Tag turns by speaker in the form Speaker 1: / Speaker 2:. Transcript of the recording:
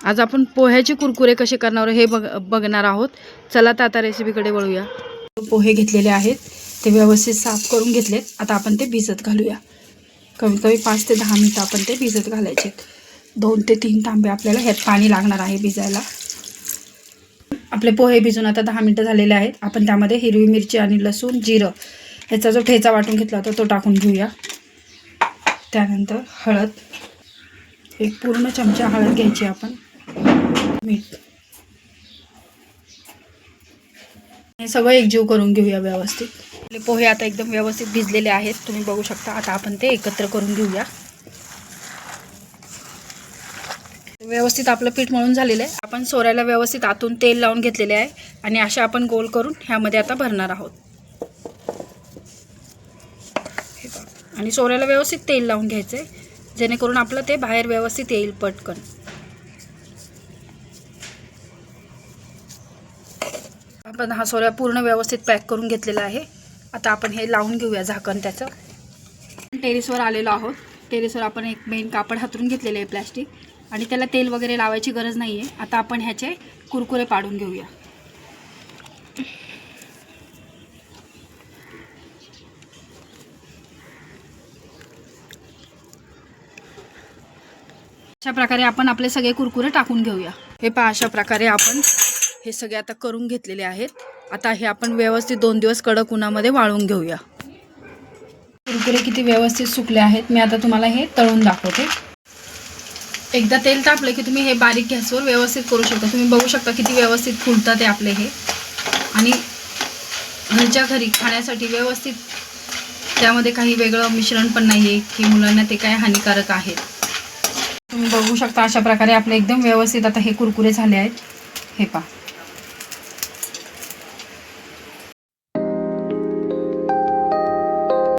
Speaker 1: आज आपण पोह्याचे कुरकुरे कसे करणार हे बघ बघणार आहोत. चला तर आता रेसिपीकडे वळूया. पोहे घेतलेले आहेत ते व्यवस्थित साफ करून घेतलेत. आता आपण ते भिजत घालूया. कमीत कमी पाच ते दहा मिनटं आपण ते भिजत घालायचे दोन ते तीन तांबे आपल्याला ह्यात पाणी लागणार आहे भिजायला. आपले पोहे भिजून आता दहा मिनटं झालेले आहेत. आपण त्यामध्ये हिरवी मिरची आणि लसूण जिरं ह्याचा जो ठेचा वाटून घेतला होता तो टाकून घेऊया. त्यानंतर हळद एक पूर्ण चमचा हळद घ्यायची आपण. मीठ सगळं एकजीव करून घेऊया व्यवस्थित. आपले पोहे आता एकदम व्यवस्थित भिजलेले आहेत. तुम्ही बघू शकता आता आपण ते एकत्र करून घेऊया. व्यवस्थित आपलं पीठ मळून झालेलं आहे. आपण सोऱ्याला व्यवस्थित आतून तेल लावून घेतलेले आहे आणि अशा आपण गोल करून ह्यामध्ये आता भरणार आहोत. आणि सोऱ्याला व्यवस्थित तेल लावून घ्यायचं आहे जेणेकरून आपलं ते बाहेर व्यवस्थित येईल पटकन. आपण हा सोऱ्या पूर्ण व्यवस्थित पॅक करून घेतलेला आहे. आता आपण हे लावून घेऊया झाकण त्याचं. टेरेसवर आलेलो आहोत. टेरेसवर आपण एक मेन कापड हातरून घेतलेलं आहे प्लॅस्टिक आणि त्याला तेल वगैरे लावायची गरज नाही आहे आता आपण ह्याचे कुरकुरे पाडून घेऊया. अशा प्रकारे आपण आपले सगळे कुरकुरे टाकून घेऊया. हे पहा अशा प्रकारे आपण हे सगळे आता करून घेतलेले आहेत. आता हे आपण व्यवस्थित दोन दिवस कडक उन्हामध्ये वाळून घेऊया. कुरकुरे किती व्यवस्थित सुकले आहेत. मी आता तुम्हाला हे तळून दाखवते. एकदा तेल तापलं की तुम्ही हे बारीक गॅसवर व्यवस्थित करू शकता. तुम्ही बघू शकता किती व्यवस्थित फुलतात ते आपले हे. आणि घरच्या घरी खाण्यासाठी व्यवस्थित त्यामध्ये काही वेगळं मिश्रण पण नाही आहे की मुलांना ते काय हानिकारक आहे. तुम्ही बघू शकता अशा प्रकारे आपले एकदम व्यवस्थित आता हे कुरकुरे झाले आहेत. हे पहा.